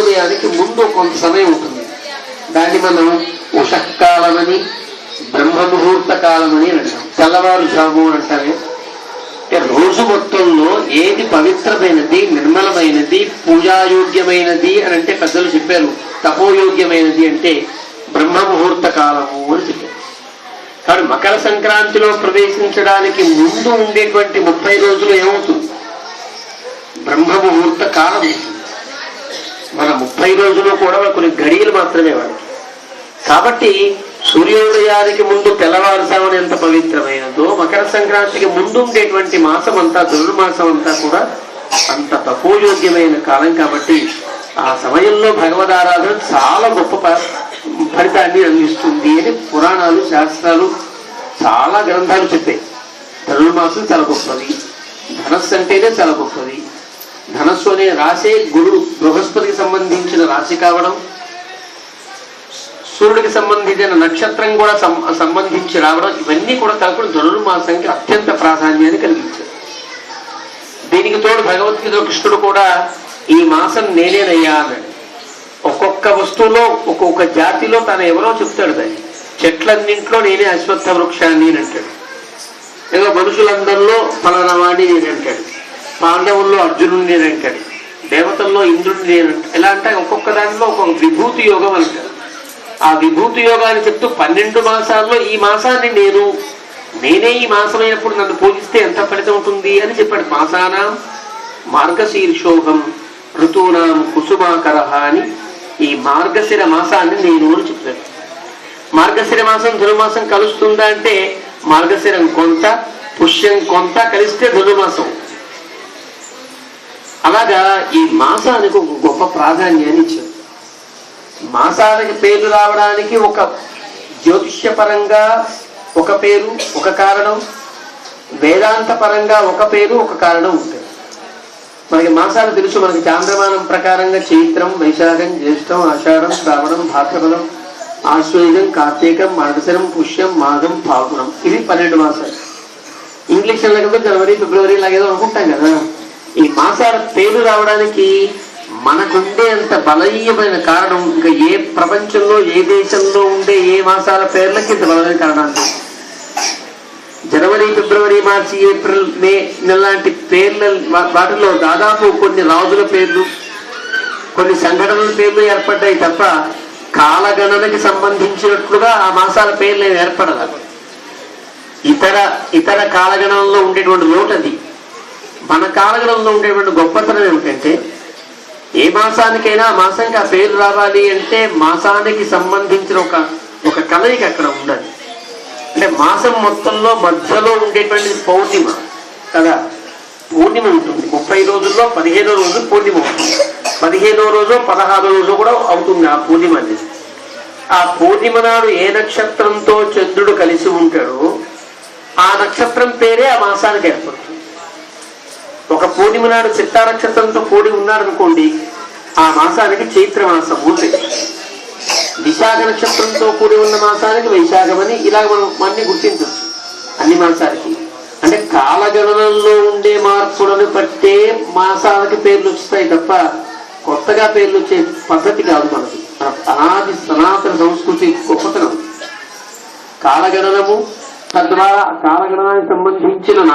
ఉదయానికి ముందు కొంత సమయం ఉంటుంది. దాన్ని మనం ఉషకాలమని బ్రహ్మ ముహూర్త కాలమని అంటాం. తెల్లవారుజాము అని అంటారే అంటే రోజు మొత్తంలో ఏది పవిత్రమైనది నిర్మలమైనది పూజాయోగ్యమైనది అని అంటే పెద్దలు చెప్పారు. తపోయోగ్యమైనది అంటే బ్రహ్మ ముహూర్త కాలము అని చెప్పారు. కానీ మకర సంక్రాంతిలో ప్రవేశించడానికి ముందు ఉండేటువంటి ముప్పై రోజులు ఏమవుతుంది? బ్రహ్మ ముహూర్త కాలం ముప్పై రోజులు కూడా కొన్ని గడియలు మాత్రమే వాడికి కాబట్టి సూర్యోదయానికి ముందు తెల్లవారుసామని ఎంత పవిత్రమైనదో మకర సంక్రాంతికి ముందు ఉండేటువంటి మాసం అంతా ధనుర్మాసం అంతా కూడా అంత తపోయోగ్యమైన కాలం కాబట్టి ఆ సమయంలో భగవదారాధన చాలా గొప్ప ప- ఫలితాన్ని అందిస్తుంది అని పురాణాలు శాస్త్రాలు చాలా గ్రంథాలు చెప్పాయి. ధనుర్మాసం చాలా గొప్పది. ధనస్సు అంటేనే చాలా గొప్పది. ధనస్సు అనే రాసే గురు బృహస్పతికి సంబంధించిన రాశి కావడం సూర్యుడికి సంబంధించిన నక్షత్రం కూడా సం- సంబంధించి రావడం ఇవన్నీ కూడా కలుపుడు ధనుర్మాసానికి అత్యంత ప్రాధాన్యాన్ని కలిగించారు దీనికి తోడు భగవద్గీత కృష్ణుడు కూడా ఈ మాసం నేనేనయ్యా అన్నాడు. ఒక్కొక్క వస్తువులో ఒక్కొక్క జాతిలో తను ఎవరో చెప్తాడు దాన్ని. చెట్లన్నింట్లో నేనే అశ్వత్థ వృక్షాన్ని అని అంటాడు. ఏదో మనుషులందరిలో ఫలానా వాడిని నేను అంటాడు. పాండవుల్లో అర్జునుడు నేనంటాడు దేవతల్లో ఇంద్రుడు నేను ఎలా అంటే ఒక్కొక్క దానిలో ఒక్కొక్క విభూతి యోగం అంటాడు ఆ విభూతి యోగాన్ని చెప్తూ పన్నెండు మాసాల్లో ఈ మాసాన్ని నేను నేనే ఈ మాసమైనప్పుడు నన్ను పూజిస్తే ఎంత ఫలితం ఉంటుంది అని చెప్పాడు. మాసానాం మార్గశీర్షోభం ఋతూనాం కుసుమాకర అని ఈ మార్గశిర మాసాన్ని నేను అని చెప్పాడు. మార్గశిర మాసం ధనుమాసం కలుస్తుందా అంటే మార్గశిరం కొంత పుష్యం కొంత కలిస్తే ధనుమాసం అలాగా ఈ మాసానికి ఒక గొప్ప ప్రాధాన్యాన్ని ఇచ్చారు. మాసానికి పేర్లు రావడానికి ఒక జ్యోతిష్యపరంగా ఒక పేరు ఒక కారణం వేదాంత పరంగా ఒక పేరు ఒక కారణం ఉంటుంది. మనకి మాసాలు తెలుసు మనకి చాంద్రమానం ప్రకారంగా చైత్రం వైశాఖం జ్యేష్టం ఆషాఢం శ్రావణం భాద్రపదం ఆశ్వయుజం కార్తీకం మార్గశిరం పుష్యం మాఘం ఫాల్గుణం ఇవి పన్నెండు మాసాలు. ఇంగ్లీష్ నెలలతో జనవరి ఫిబ్రవరి లాగేదో అనుకుంటాం కదా. సంసార పేరు రావడానికి మనకుండే అంత బలీయమైన కారణం ఇంకా ఏ ప్రపంచంలో ఏ దేశంలో ఉండే ఏ మాసాల పేర్లకి ఇంత బలమైన కారణాలు జనవరి ఫిబ్రవరి మార్చి ఏప్రిల్ మే ఇలాంటి పేర్ల వాటిలో దాదాపు కొన్ని రాజుల పేర్లు కొన్ని సంఘటనల పేర్లు ఏర్పడ్డాయి తప్ప కాలగణనకి సంబంధించినట్లుగా ఆ మాసాల పేర్లు ఏర్పడదు ఇతర ఇతర కాలగణంలో ఉండేటువంటి లోటు అది మన కాలగణంలో ఉండేటువంటి గొప్పతనం ఏమిటంటే ఏ మాసానికైనా ఆ మాసానికి ఆ పేరు రావాలి అంటే మాసానికి సంబంధించిన ఒక ఒక కలయిక అక్కడ ఉండాలి. అంటే మాసం మొత్తంలో మధ్యలో ఉండేటువంటి పౌర్ణిమ కదా? పూర్ణిమ ఉంటుంది. ముప్పై రోజుల్లో పదిహేనో రోజు పూర్ణిమ ఉంటుంది. పదిహేనో రోజు పదహారో రోజు కూడా అవుతుంది ఆ పూర్ణిమ అనేది. ఆ పూర్ణిమ నాడు ఏ నక్షత్రంతో చంద్రుడు కలిసి ఉంటాడో ఆ నక్షత్రం పేరే ఆ మాసానికి ఏర్పడుతుంది. పూర్ణిమ నాడు చిత్తా నక్షత్రంతో కూడి ఉన్నాడనుకోండి ఆ మాసానికి చైత్ర మాసం ఉంది విశాఖ నక్షత్రంతో కూడి ఉన్న మాసానికి వైశాఖమని ఇలా మనం అన్ని గుర్తించవచ్చు అన్ని మాసాలకి. అంటే కాలగణనంలో ఉండే మార్పులను బట్టే మాసాలకి పేర్లు వస్తాయి తప్ప కొత్తగా పేర్లు వచ్చే పద్ధతి కాదు మనది. మన అనాది సనాతన సంస్కృతి గొప్పతనం. కాలగణనము తద్వారా కాలగణనానికి సంబంధించిన